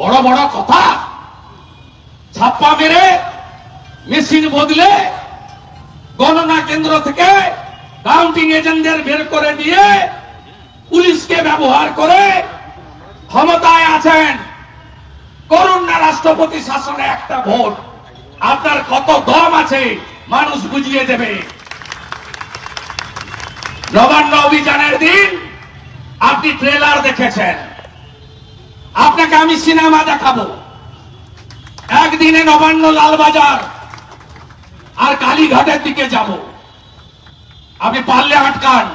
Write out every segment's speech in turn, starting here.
বড় বড় কথা। ছাপ্পা মেরে মেশিন বদলে গণনা কেন্দ্র থেকে কাউন্টিং এজেন্টদের বের করে দিয়ে পুলিশকে ব্যবহার করে ক্ষমতায় আছেন। করুন না রাষ্ট্রপতি শাসনে একটা ভোট। আপনার কত দম আছে, মানুষ বুঝিয়ে দেবে। নবান্ন অভিযানের দিন আপনি ট্রেলার দেখেছেন। আপনাকে আমি সিনেমা দেখাবো। একদিনে নবান্ন লালবাজার আর কালীঘাটের দিকে যাব। আপনি পারলে আটকান।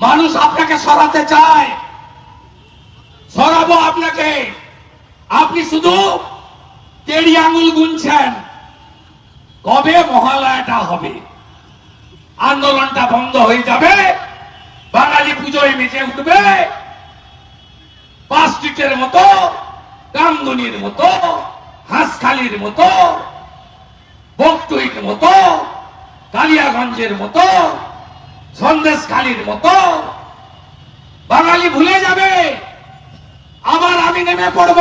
মানুষ আপনাকে সরাতে চায়। সরাবো আপনাকে। আপনি শুধু তেড়ি আঙুল গুনছেন। কবে মহালয়াটা হবে? আন্দোলনটা বন্ধ হয়ে যাবে। বাঙালি পুজোয় মেচে উঠবে। স্ট্রিটের মতো কামদুনির মতো, হাঁসখালির মতো, বকটুইর মতো, কালিয়াগঞ্জের মতো, সন্দেশখালির মতো। বাঙালি ভুলে যাবে, আবার আমি নেমে পড়ব।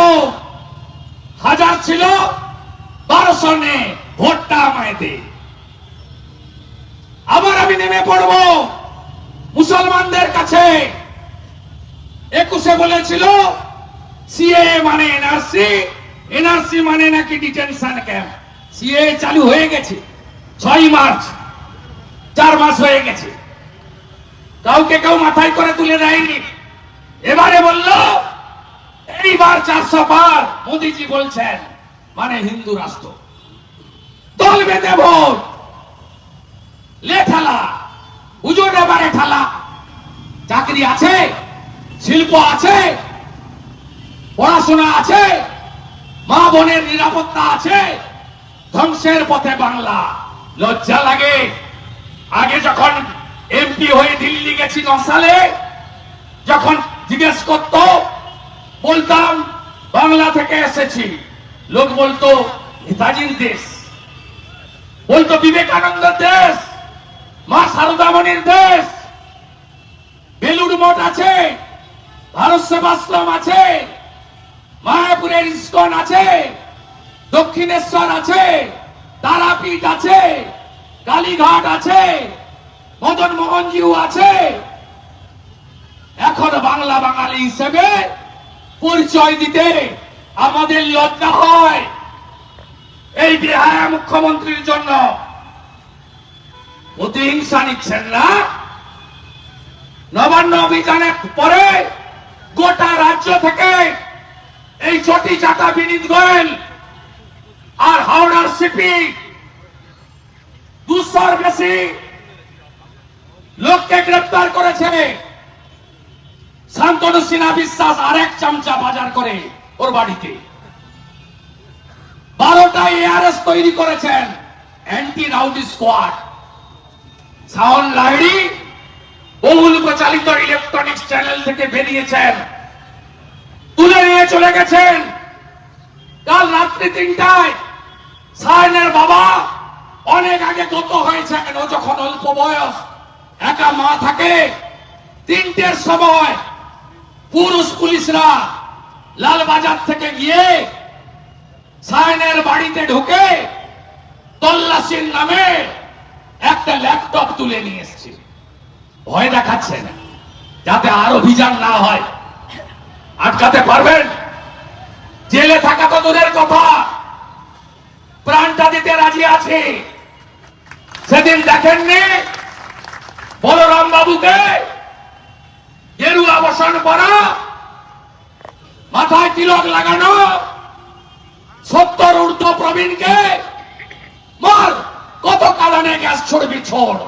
হাজার ছিল, বারোশো নে ভোটটা আমায় দে। আবার আমি নেমে পড়ব মুসলমানদের কাছে। একুশে বলেছিল সিএ মানে এনআরসি এনআরসি মানে নাকি ডিটেনশন ক্যাম্প সিএ চালু হয়ে গেছে, ছয় মার্চ, চার মাস হয়ে গেছে। কাউকে কেউ মাথায় করে তুলে দেয়নি। এবারে বলল এইবার চারশো পার, মোদিজি বলছেন মানে হিন্দু রাষ্ট্র। দল বেঁধে ভোট। লে ঠেলা পুজোর এবারে ঠেলা। চাকরি আছে, শিল্প আছে পড়াশোনা আছে, মা বোনের নিরাপত্তা আছে, ধ্বংসের পথে বাংলা। লজ্জা লাগে। আগে যখন এমপি হয়ে দিল্লি গেছি ন সালে, যখন জিজ্ঞেস করত, বলতাম, বাংলা থেকে এসেছি। লোক বলতো, নেতাজির দেশ। বলতো বিবেকানন্দের দেশ। মা সারদামণির দেশ। বেলুড় মঠ আছে। ভারত সেবাশ্রম আছে। মায়াপুরের ইস্কন আছে, দক্ষিণেশ্বর আছে, তারাপীঠ আছে, কালীঘাট আছে, মদন মোহনজিউ আছে। এখন বাংলা বাঙালি হিসেবে পরিচয় দিতে আমাদের লজ্জা হয়। এই বিহার মুখ্যমন্ত্রীর জন্য প্রতিহিংসা নিচ্ছেন না নবান্ন অভিযানের পরে গোটা রাজ্য থেকে এই চটি চাটা বিনীত গোয়েল আর হাওড়ার সিপি দুশোর বেশি লোককে গ্রেপ্তার করেছে। শান্তনু সিনহা বিশ্বাস আরেক চামচা বাজার করে ওর বাড়িতে। বারোটা এআরএস তৈরি করেছেন অ্যান্টি রাউডি স্কোয়াড। সাউন্ড লাইডি বহুল প্রচালিত ইলেকট্রনিক্স চ্যানেল থেকে বেরিয়েছেন তুলে নিয়ে চলে গেছেন। কাল রাত্রি তিনটায় সায়নের বাবা অনেক আগে গত হয়েছেন ও যখন অল্প বয়স, একা মা থাকে। তিনটের সময় পুরুষ পুলিশরা লালবাজার থেকে গিয়ে সায়নের বাড়িতে ঢুকে তল্লাশির নামে একটা ল্যাপটপ তুলে নিয়ে এসছে। ভয় দেখাচ্ছেন যাতে আর অভিযান না হয়। আটকাতে পারবেন? জেলে থাকা তো দূরের কথা। প্রাণটা দিতে রাজি আছে। সেদিন দেখেননি বলরাম বাবুকে? গেরুয়া বসন পরা, মাথায় তিলক লাগানো, সত্তর ঊর্ধ্ব প্রবীণকে মার, কত কালানে গ্যাস ছড়বি ছোড়,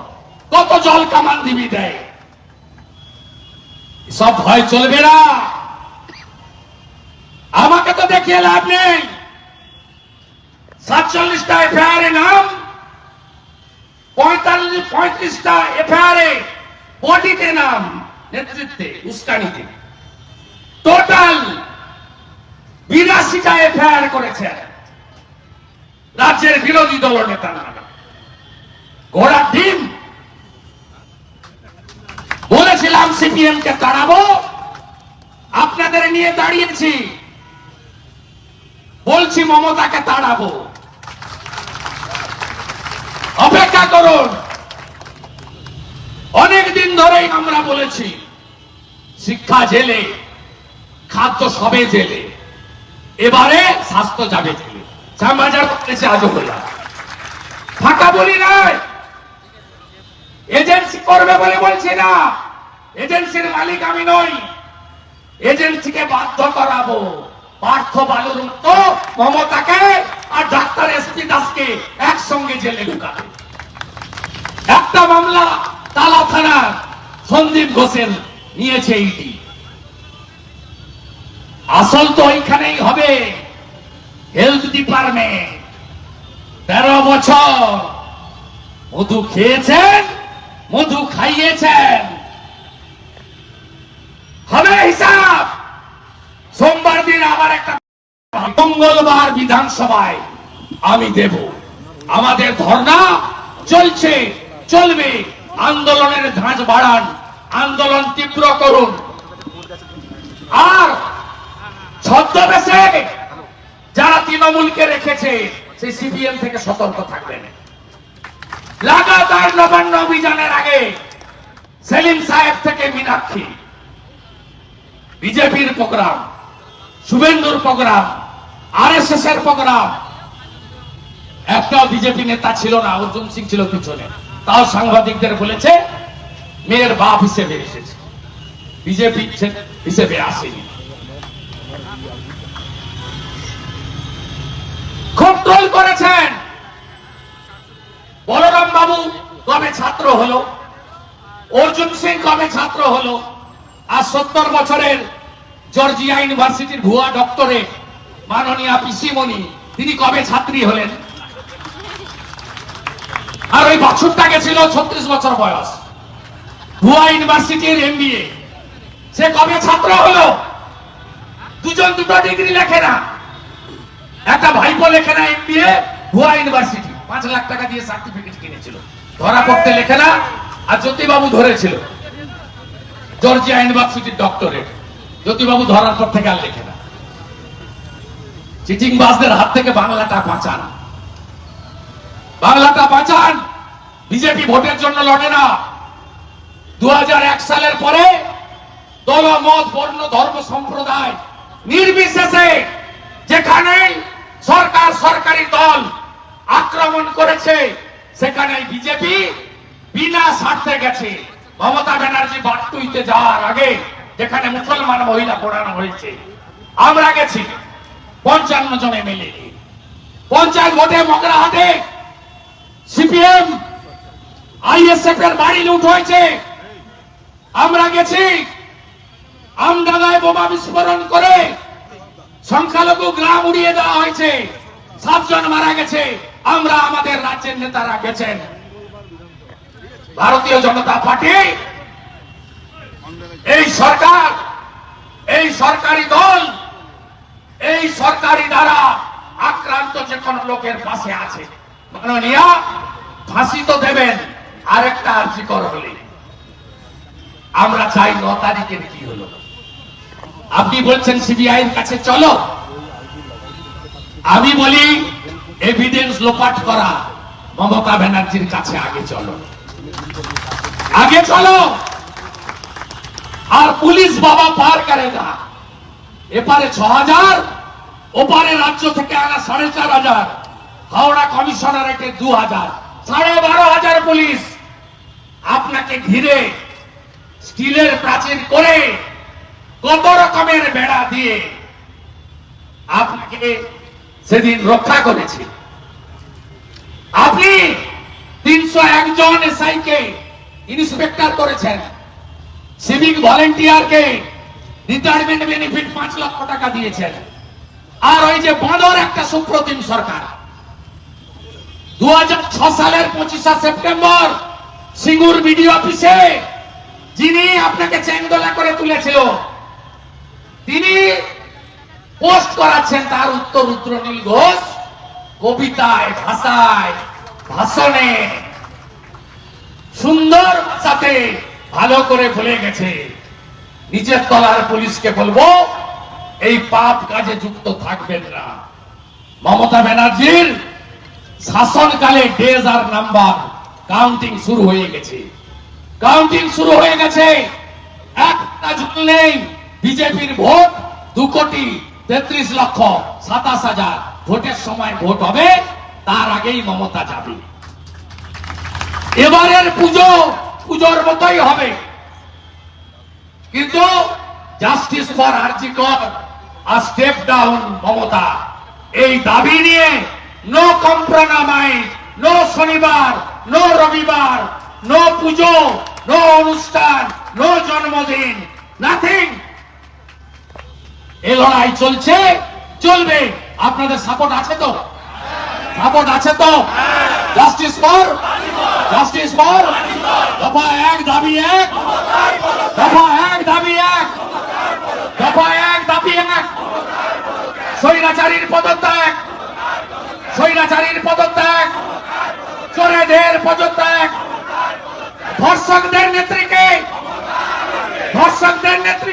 কত জল কামান দিবি দেয় সব ভয় চলবে না। আমাকে তো দেখিয়ে লাভ নেই। সাতচল্লিশটা এফআইআর নাম, পঁয়তাল্লিশ, পঁয়ত্রিশটা এফআইআর বডিতে নাম, নেতৃত্বে, উস্কানিতে। টোটাল বিরাশিটা এফআইআর করেছেন রাজ্যের বিরোধী দল নেতারা ঘোড়ার ডিম। বলেছিলাম সিপিএম কে তাড়াবো। আপনাদের নিয়ে দাঁড়িয়েছি। বলছি মমতাকে তাড়াবো। অপেক্ষা করুন। অনেক দিন ধরেই আমরা বলেছি, শিক্ষা জেলে, খাদ্য সবে জেলে, এবারে স্বাস্থ্য যাবে জেলে। শ্যামবাজার বলেছে আজও বললাম ফাঁকা বলি নাই। এজেন্সি করবে বলে বলছি না। এজেন্সির মালিক আমি নই। এজেন্সিকে বাধ্য করাবো। পার্থ বালুর মতো মমতাকে আর ডাক্তার এসপি দাসকে একসঙ্গে জেলে ঢুকাবে। একটা মামলা তালা থানার সন্দীপ ঘোষের নিয়েছে ইডি। আসল তো ওইখানেই হবে হেলথ ডিপার্টমেন্ট তেরো বছর মধু খেয়েছেন, মধু খাইয়েছেন। হবে হিসাব। সোমবার দিন আবার একটা মঙ্গলবার বিধানসভায় আমি দেব। আমাদের ধর্ণা চলছে, চলবে। আন্দোলনের ধাঁচ বাড়ান, আন্দোলন তীব্র করুন। আর ছদ্মবেশে যারা তৃণমূলকে রেখেছে, সেই সিপিএম থেকে সতর্ক থাকবেন। লাগাতার নবান্ন অভিযানের আগে সেলিম সাহেব থেকে মীনাক্ষী। বিজেপির প্রোগ্রাম। শুভেন্দুর প্রোগ্রাম আর এস এস এর প্রোগ্রাম। একটাও বিজেপি নেতা ছিল না, অর্জুন সিং ছিল পিছনে। তাও সাংবাদিকদের বলেছে, মেয়ের বাপ হিসেবে এসেছে। বিজেপি হিসেবে আসেনি। খুব ট্রোল করেছেন। বলরাম বাবু কবে ছাত্র হলো? অর্জুন সিং কবে ছাত্র হলো? আর সত্তর বছরের জর্জিয়া ইউনিভার্সিটির ভুয়া ডক্টরে মাননীয়া পিসিমণি, তিনি কবে ছাত্রী হলেন? আর ওই বাছুরটাকে ছিল ছত্রিশ বছর বয়স। ভুয়া ইউনিভার্সিটির এমবিএ সে কবে ছাত্র হলো? দুজন দুটো ডিগ্রি লেখে না। একটা ভাইপো লেখে না এমবিএ ভুয়া ইউনিভার্সিটি। পাঁচ লাখ টাকা দিয়ে সার্টিফিকেট কিনেছিল। ধরা পড়তে লেখে না, আর জ্যোতিবাবু ধরেছিল। জর্জিয়া ইউনিভার্সিটির ডক্টরেট জ্যোতিবাবু ধরার পর থেকে আর লেখে না। চিটিং বাসদের হাত থেকে বাংলাটা বাঁচান। বাংলাটা বাঁচান। বিজেপি ভোটের জন্য লড়ে না। দু সালের পরে দল মত বর্ণ, ধর্ম, সম্প্রদায় নির্বিশেষে যেখানে সরকার সরকারি দল আক্রমণ করেছে, সেখানে বিজেপি বিনা স্বার্থে গেছে। মমতা ব্যানার্জি বাট্টুইতে যাওয়ার আগে যেখানে মুসলমান মহিলা পড়ানো হয়েছে। আমরা গেছি পঞ্চান্ন জন এমএলএ পঞ্চায়েত ভোটে মগরাহাটে সিপিএম, আইএসএফ এর বাড়ি লুট হয়েছে। আমরা গেছি আমডাঙ্গায় বোমা বিস্ফোরণ করে সংখ্যালঘু গ্রাম উড়িয়ে দেওয়া হয়েছে। সাতজন মারা গেছে। আমরা আমাদের রাজ্যের নেতারা গেছেন। ভারতীয় জনতা পার্টি এই সরকার, এই সরকারি দল, এই সরকারি দ্বারা আক্রান্ত যে কোন লোকের পাশে আছে। মাননীয়া, ফাঁসি তো দেবেন, আরেকটা আর্জি কর হলে। আমরা চাই ন তারিখের কি হলো। আপনি বলছেন সিবিআই কাছে চলো। আমি বলি এভিডেন্স লোপাট করা মমতা ব্যানার্জির কাছে আগে চলো। আগে চলো। আর পুলিশ বাবা পার করে না এপারে ছ হাজার, ওপারে রাজ্য থেকে আনা সাড়ে চার হাজার, হাওড়া কমিশনারেটে দু হাজার, সাড়ে বারো হাজার পুলিশ আপনাকে ঘিরে স্টিলের প্রাচীর করে কত রকমের বেড়া দিয়ে আপনাকে সেদিন রক্ষা করেছে। আপনি তিনশো একজন এসআইকে ইন্সপেক্টর করেছেন। সিভিক ভলেন্টিয়ারকে রিটায়ারমেন্ট বেনিফিট পাঁচ লক্ষ টাকা দিয়েছেন। আর ওই যে বাঁদর একটা সুপ্রতিম সরকার। দুই হাজার ছয় সালের পঁচিশে সেপ্টেম্বর সিঙ্গুর বিডিও অফিসে যিনি আপনাকে চেংদোলা করে তুলেছিল, তিনি পোস্ট করাচ্ছেন তার উত্তর রুদ্রনীল ঘোষ, কবিতায়, ভাষায়, ভাষণে। সুন্দর ভাষাতে ভালো করে বলে গেছে। নিচের তলার পুলিশকে বলব, এই পাপ কাজে যুক্ত থাকবেন না। মমতা ব্যানার্জির শাসনকালে ডেজ আর নাম্বার কাউন্টিং শুরু হয়ে গেছে। কাউন্টিং শুরু হয়ে গেছে। একটা নেই। বিজেপির ভোট দু কোটি তেত্রিশ লক্ষ সাতাশ হাজার। ভোটের সময় ভোট হবে, তার আগেই মমতা যাবে। এবারের পুজো পুজোর মতোই হবে। কিন্তু জাস্টিস ফর আর্জিকর আর স্টেপ ডাউন মমতা। এই দাবি নিয়ে নো কম্প্রোমাইজ নো শনিবার নো রবিবার নো পুজো নো অনুষ্ঠান নো জন্মদিন নাথিং এ লড়াই চলছে, চলবে। আপনাদের সাপোর্ট আছে তো? সাপোর্ট আছে তো? জাস্টিস ফর জাস্টিস ফর দফা এক দাবি এক দফা এক দাবি এক দফা এক দাবি এক স্বৈরাচারীর পদত্যাগ। স্বৈরাচারীর পদত্যাগ। চোরেদের পদত্যাগ। ধর্ষকদের নেত্রীকে ধর্ষকদের নেত্রীকে